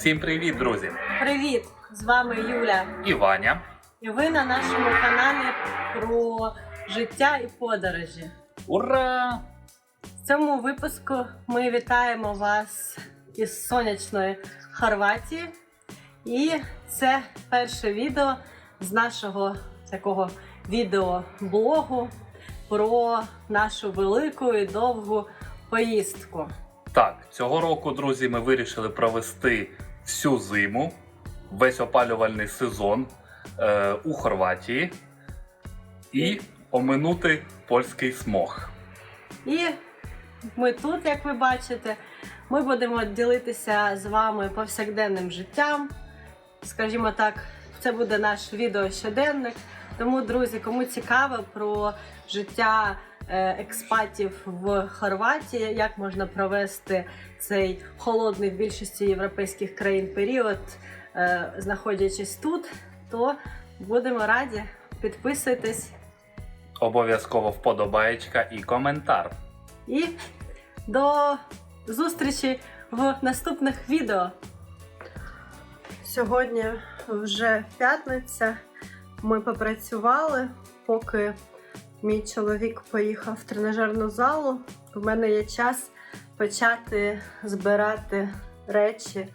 Всім привіт, друзі! Привіт! З вами Юля. І Ваня. І ви на нашому каналі про життя і подорожі. Ура! В цьому випуску ми вітаємо вас із сонячної Хорватії. І це перше відео з нашого такого відеоблогу про нашу велику і довгу поїздку. Так, цього року, друзі, ми вирішили провести всю зиму, весь опалювальний сезон е, у Хорватії і оминути польський смог. І ми тут, як ви бачите, ми будемо ділитися з вами повсякденним життям. Скажімо так, це буде наш відеощоденник. Тому, друзі, кому цікаво про життя експатів в Хорватії, як можна провести цей холодний в більшості європейських країн період, е, знаходячись тут, то будемо раді. Підписуйтесь Обов'язково вподобаєчка і коментар. І до зустрічі в наступних відео. Сьогодні вже п'ятниця. Ми попрацювали, поки мій чоловік поїхав в тренажерну залу. У мене є час почати збирати речі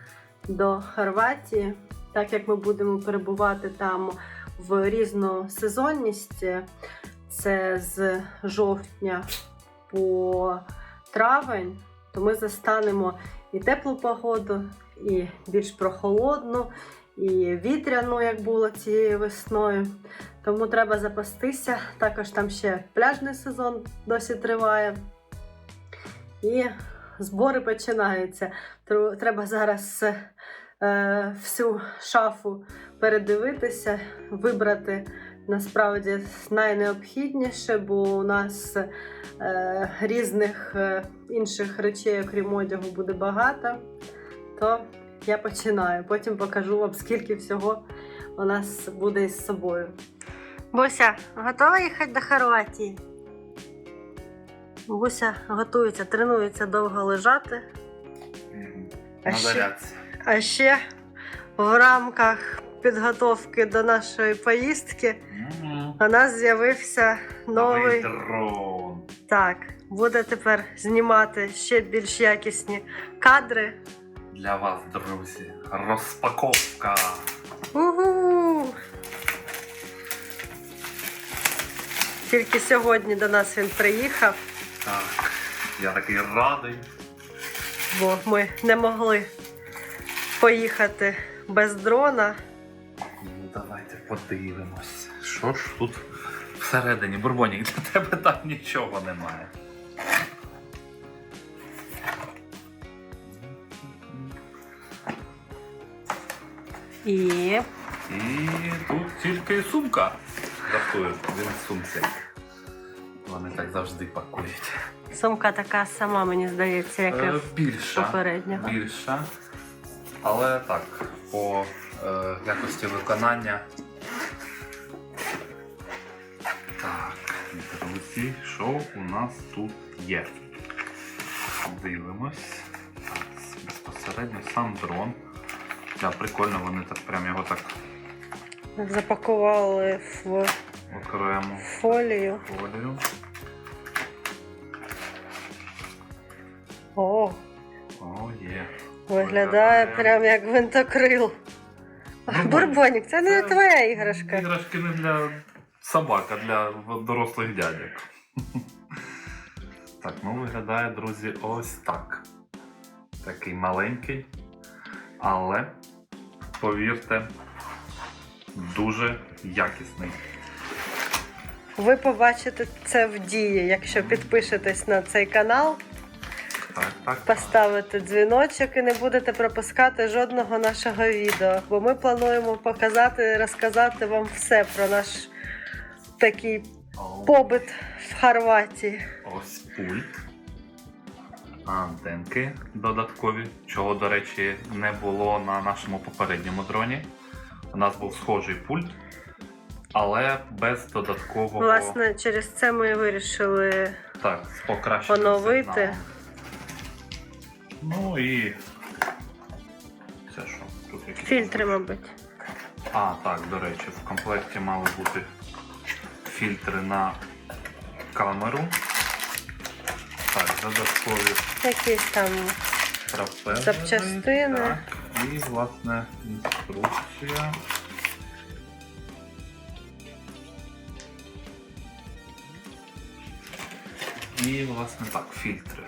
до Хорватії, так як ми будемо перебувати там в різну сезонність. Це з жовтня по травень, то ми застанемо і теплу погоду, і більш прохолодну, і вітряну, як було цією весною. Тому треба запастися. Також там ще пляжний сезон досі триває. І збори починаються. Треба зараз е, всю шафу передивитися, вибрати насправді найнеобхідніше, бо у нас е, різних е, інших речей, окрім одягу, буде багато. То я починаю. Потім покажу вам, скільки всього у нас буде із собою. Буся, готова їхати до Хорватії? Буся готується, тренується довго лежати. А ще- А ще в рамках підготовки до нашої поїздки у нас з'явився новий. дрон. Так, буде тепер знімати ще більш якісні кадри. Для вас, друзі. Розпаковка. Угу! Тільки сьогодні до нас він приїхав, Так, я такий радий. бо ми не могли поїхати без дрона. Ну, давайте подивимось. Що ж тут всередині? Бурбонік, для тебе там нічого немає. І І тут тільки сумка. Жартую, він в сумці. Вони так завжди пакують. сумка така сама, мені здається, як Е, більша. попереднього. Більша. Але так, по е, якості виконання. Так, друзі, що у нас тут є? Дивимось. Так, безпосередньо сам дрон. Да, прикольно, вони так прям його так Запакували в окремо фолію. фолію. О, О, є. виглядає прям як гвинтокрил. Бурбонік. Бурбонік, це не Це твоя іграшка. Іграшки не для собак, а для дорослих дядьок. Так, ну виглядає, друзі, ось так. Такий маленький, але, повірте, дуже якісний. Ви побачите це в дії, якщо підпишетесь на цей канал, Так, так. поставите дзвіночок і не будете пропускати жодного нашого відео. Бо ми плануємо показати, розказати вам все про наш такий побит в Хорватії. Ось пульт. Антенки додаткові, чого, до речі, не було на нашому попередньому дроні. У нас був схожий пульт, але без додаткового Власне, через це ми вирішили так, Поновити. сигналом. Ну і це що? якісь. Фільтри, мабуть. А, так, до речі, в комплекті мали бути фільтри на камеру. Додаткові Якісь там трапези. Запчастини. Так, і, власне, інструкція. І, власне, так, фільтри.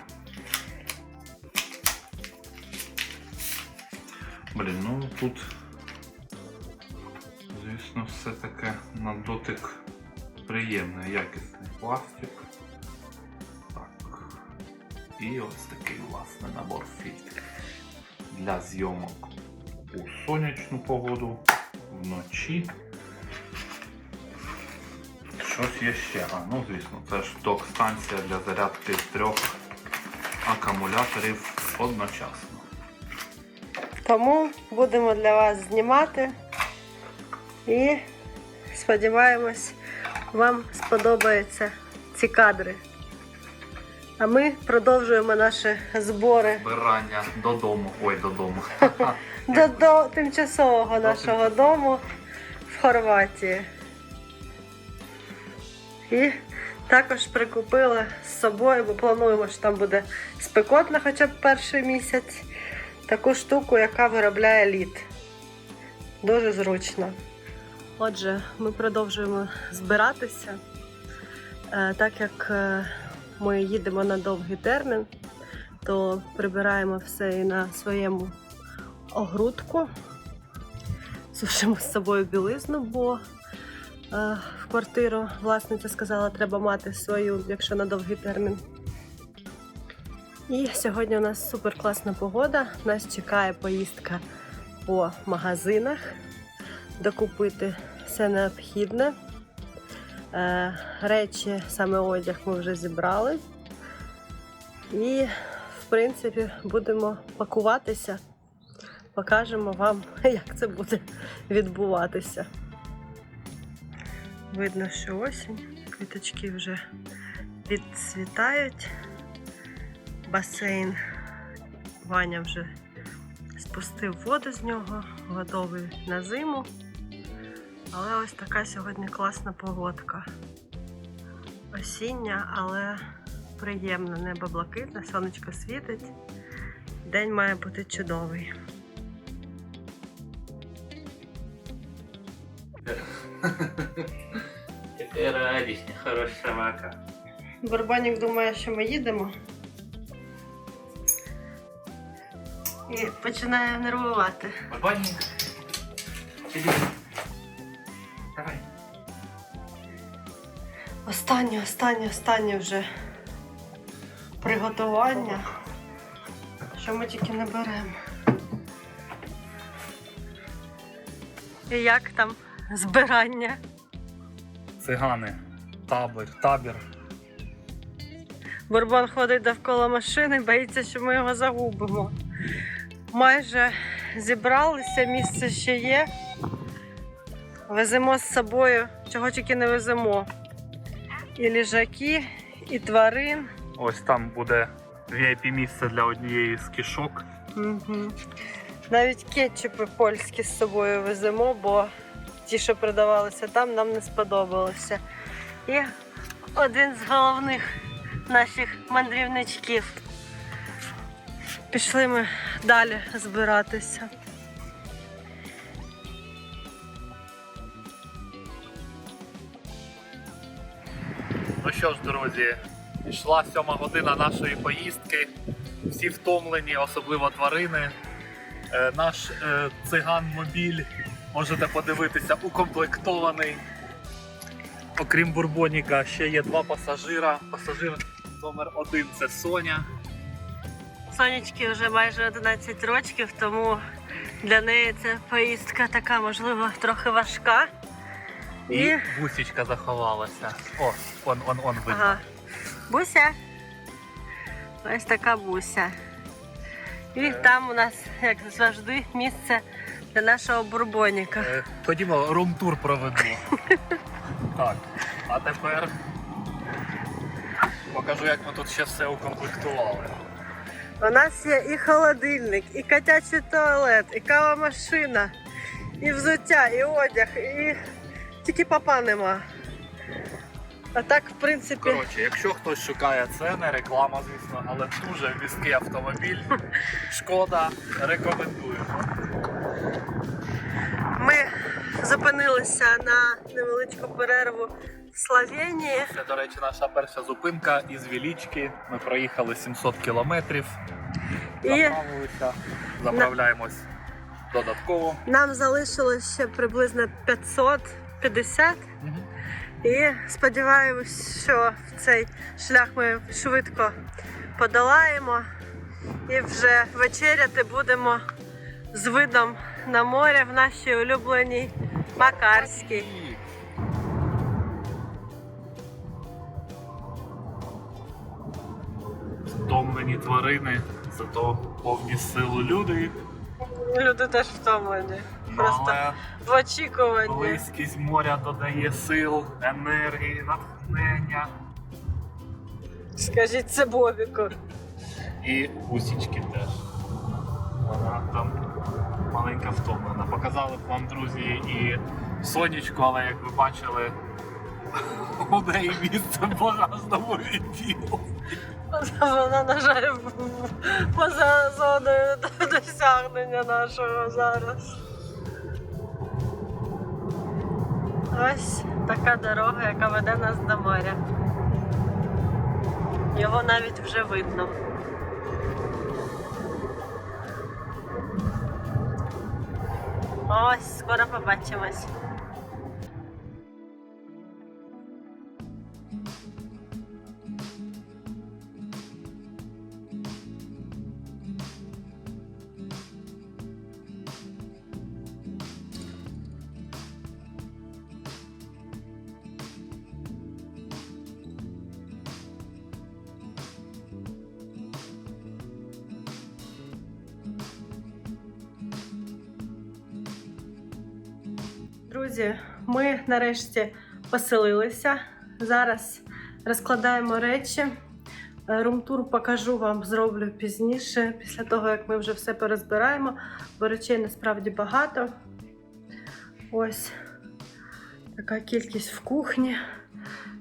Блін, ну тут, звісно, все таке на дотик приємний, якісний пластик. І ось такий, власне, набор фільтрів для зйомок у сонячну погоду, вночі. Щось є ще. А, ну звісно, це ж док-станція для зарядки трьох акумуляторів одночасно. Тому будемо для вас знімати і сподіваємось, вам сподобаються ці кадри. А ми продовжуємо наші збори Збирання додому. Ой, додому. до, до тимчасового нашого дому в Хорватії. І також прикупили з собою, бо плануємо, що там буде спекотно хоча б перший місяць. Таку штуку, яка виробляє лід. Дуже зручно. Отже, ми продовжуємо збиратися. Е, Так як е, ми їдемо на довгий термін, то прибираємо все і на своєму огрудку. Сушимо з собою білизну, бо е, в квартиру власниця сказала, треба мати свою, якщо на довгий термін. І сьогодні у нас супер класна погода. Нас чекає поїздка по магазинах, докупити все необхідне. Е, речі, саме одяг ми вже зібрали. І, в принципі, будемо пакуватися. Покажемо вам, як це буде відбуватися. Видно, що осінь, квіточки вже відцвітають. Басейн Ваня вже спустив воду з нього, готовий на зиму. Але ось така сьогодні класна погодка. Осіння, але приємна. Небо блакитне, сонечко світить. День має бути чудовий. Какая радость, хорошая собака. Барбанік думає, що ми їдемо. І починає нервувати. Барбанник. Останнє, останнє, останнє вже приготування. Що ми тільки не беремо. І як там збирання? Цигани. Табір. Табір. Бурбон ходить довкола машини, боїться, що ми його загубимо. Майже зібралися, місце ще є. Веземо з собою, чого тільки не веземо. І ліжаки, і тварин. Ось там буде VIP місце для однієї з кішок. Угу. Навіть кетчупи польські з собою веземо, бо ті, що продавалися там, нам не сподобалося. І один з головних наших мандрівничків. Пішли ми далі збиратися. Ну що ж, друзі, йшла сьома година нашої поїздки. Всі втомлені, особливо тварини. Е, наш е, циган-мобіль, можете подивитися, укомплектований. Окрім Бурбоніка, ще є два пасажира. Пасажир номер один це Соня. Сонечки вже майже 11 років, тому для неї це поїздка така, можливо, трохи важка. І гусічка заховалася. О, он, он, он видно. Ага. Буся. Ось така буся. І там у нас, як завжди, місце для нашого бурбоніка. Е, Ходімо, рум-тур проведу. так, а тепер покажу, як ми тут ще все укомплектували. У нас є і холодильник, і котячий туалет, і кава машина, і взуття, і одяг, і тільки папа нема. А так, в принципі, Коротше, якщо хтось шукає це, не реклама, звісно, але дуже міський автомобіль. Шкода, рекомендуємо. ми зупинилися на невеличку перерву в Словенії. Це, до речі, наша перша зупинка із Вілічки. Ми проїхали 700 кілометрів, І заправляємось додатково. нам залишилось ще приблизно 550. І сподіваємось, що в цей шлях ми швидко подолаємо і вже вечеряти будемо з видом на море в нашій улюбленій Макарській. Втомлені тварини, зато повні сили люди. Люди теж втомлені. Просто Але в очікуванні. близькість моря додає сил, енергії, натхнення. Скажіть це Бобіку. І гусічки теж. Вона там маленька втомлена. Показали б вам, друзі, і сонечко, але як ви бачили, у неї місце в багажному відділу. Вона, на жаль, поза зоною досягнення нашого зараз. Ось така дорога, яка веде нас до моря. Його навіть вже видно. Ось, скоро побачимось. Друзі, ми нарешті поселилися. Зараз розкладаємо речі. Е, Румтур покажу вам, зроблю пізніше, після того, як ми вже все перезбираємо, бо речей насправді багато. Ось така кількість в кухні.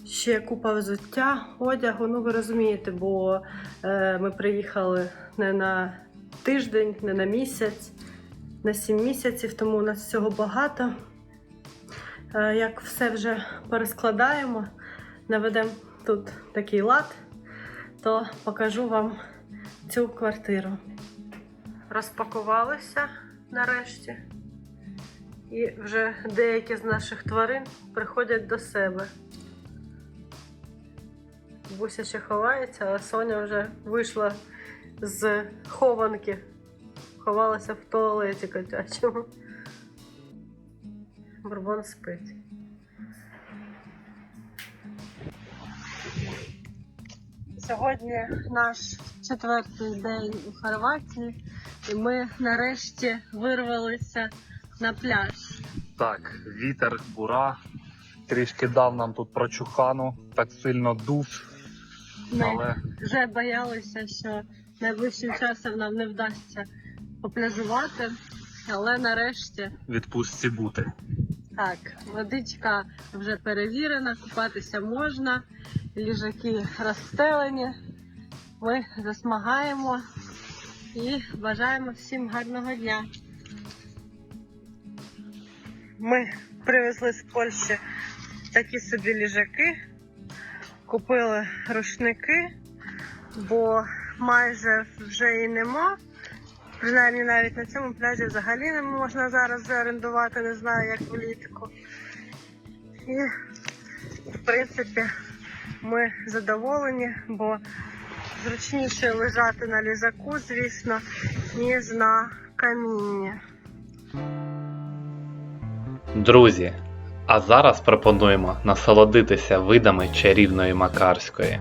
Ще купа взуття, одягу. Ну, ви розумієте, бо е, ми приїхали не на тиждень, не на місяць, на сім місяців, тому у нас всього багато. Е, Як все вже перескладаємо, наведемо тут такий лад, то покажу вам цю квартиру. Розпакувалися нарешті, і вже деякі з наших тварин приходять до себе. Буся ще ховається, а Соня вже вийшла з хованки, ховалася в туалеті котячому. Бурбон спить. Сьогодні наш четвертий день у Хорватії, і ми нарешті вирвалися на пляж. Так, вітер, бура. Трішки дав нам тут прочухану, так сильно дув, Ми але вже боялися, що найближчим часом нам не вдасться попляжувати, але нарешті відпустці бути. Так, водичка вже перевірена, купатися можна, ліжаки розстелені. Ми засмагаємо і бажаємо всім гарного дня. Ми привезли з Польщі такі собі ліжаки, купили рушники, бо майже вже і нема. Принаймні навіть на цьому пляжі взагалі не можна зараз вже орендувати, не знаю, як влітку. І, в принципі, ми задоволені, бо зручніше лежати на ліжаку, звісно, ніж на камінні. Друзі, а зараз пропонуємо насолодитися видами чарівної Макарської.